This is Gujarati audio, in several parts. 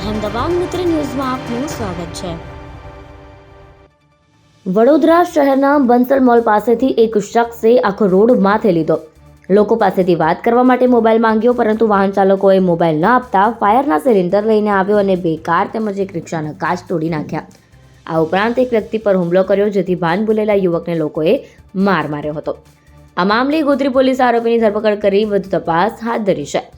અહેમદાબાદ મિત્ર ન્યૂઝમાં આપનું સ્વાગત છે. વડોદરા શહેરના બંસલ મોલ પાસેથી એક શખ્સે આખો રોડ માથે લીધો. લોકો પાસેથી વાત કરવા માટે મોબાઈલ માંગ્યો, પરંતુ વાહન ચાલકોએ મોબાઈલ ન આપતા ફાયરના સિલિન્ડર લઈને આવ્યો અને બે કાર તેમજ એક રિક્ષાના કાચ તોડી નાખ્યા. આ ઉપરાંત એક વ્યક્તિ પર હુમલો કર્યો, જેથી ભાન ભૂલેલા યુવકને લોકોએ માર માર્યો હતો. આ મામલે ગોત્રી પોલીસ આરોપીની ધરપકડ કરી વધુ તપાસ હાથ ધરી છે.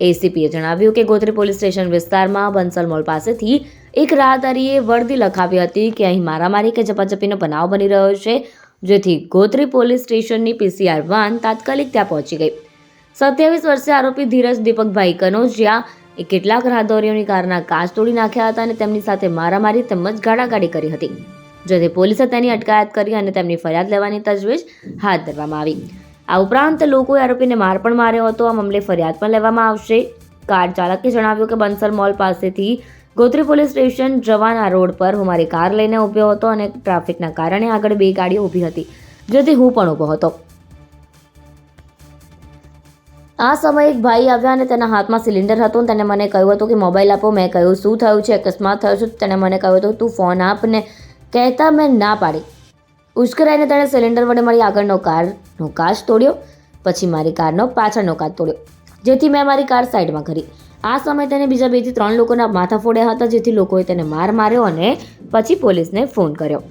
એસીપીએ જણાવ્યું કે ગોત્રી પોલીસ સ્ટેશન વિસ્તારમાં બંસલ મોલ પાસેથી એક રાહદારીએ વર્દી લખાવી હતી કે અહીં મારામારી કે ઝપાઝપીનો બનાવ બની રહ્યો છે, જેથી ગોત્રી પોલીસ સ્ટેશનની પીસીઆર વાન તાત્કાલિક ત્યાં પહોંચી ગઈ. સત્યાવીસ વર્ષે આરોપી ધીરજ દીપકભાઈ કનોજિયા એ કેટલાક રાહદારીઓની કારના કાચ તોડી નાખ્યા હતા અને તેમની સાથે મારામારી તેમજ ગાડાગાડી કરી હતી, જેથી પોલીસે તેની અટકાયત કરી અને તેમની ફરિયાદ લેવાની તજવીજ હાથ ધરવામાં આવી. આ ઉપરાંત લોકોએ આરોપીને માર પણ માર્યો હતો. આ મામલે ફરિયાદ પણ લેવામાં આવશે. કાર ચાલકે જણાવ્યું કે બંસલ મોલ પાસેથી ગોત્રી પોલીસ સ્ટેશન જવાના રોડ પર હું મારી કાર લઈને ઊભો હતો અને ટ્રાફિકના કારણે આગળ બે ગાડીઓ ઊભી હતી. જેથી હું પણ ઊભો હતો. આ સમયે એક ભાઈ આવ્યા અને તેના હાથમાં સિલિન્ડર હતો અને તેને મને કહ્યું હતું કે, મોબાઈલ આપો. મેં કહ્યું, શું થયું છે? અકસ્માત થયો છે? તેને મને કહ્યું હતું, તું ફોન આપ ને કહેતા મેં ના પાડી. ઉશ્કેરાઈને તેણે સિલિન્ડર વડે મારી આગળનો કારનો કાચ તોડ્યો. પછી મારી કારનો પાછળનો કાચ તોડ્યો, જેથી મેં મારી કાર સાઈડમાં કરી. આ સમયે તેને બીજા બેથી ત્રણ લોકોના માથા ફોડ્યા હતા, જેથી લોકોએ તેને માર માર્યો અને પછી પોલીસને ફોન કર્યો.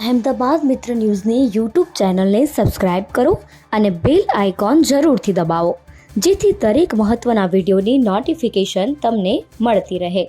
અહેમદાબાદ મિત્ર ન્યૂઝની યુટ્યુબ ચેનલને સબસ્ક્રાઇબ કરો અને બેલ આઇકોન જરૂરથી દબાવો, જેથી દરેક મહત્ત્વના વિડીયોની નોટિફિકેશન તમને મળતી રહે.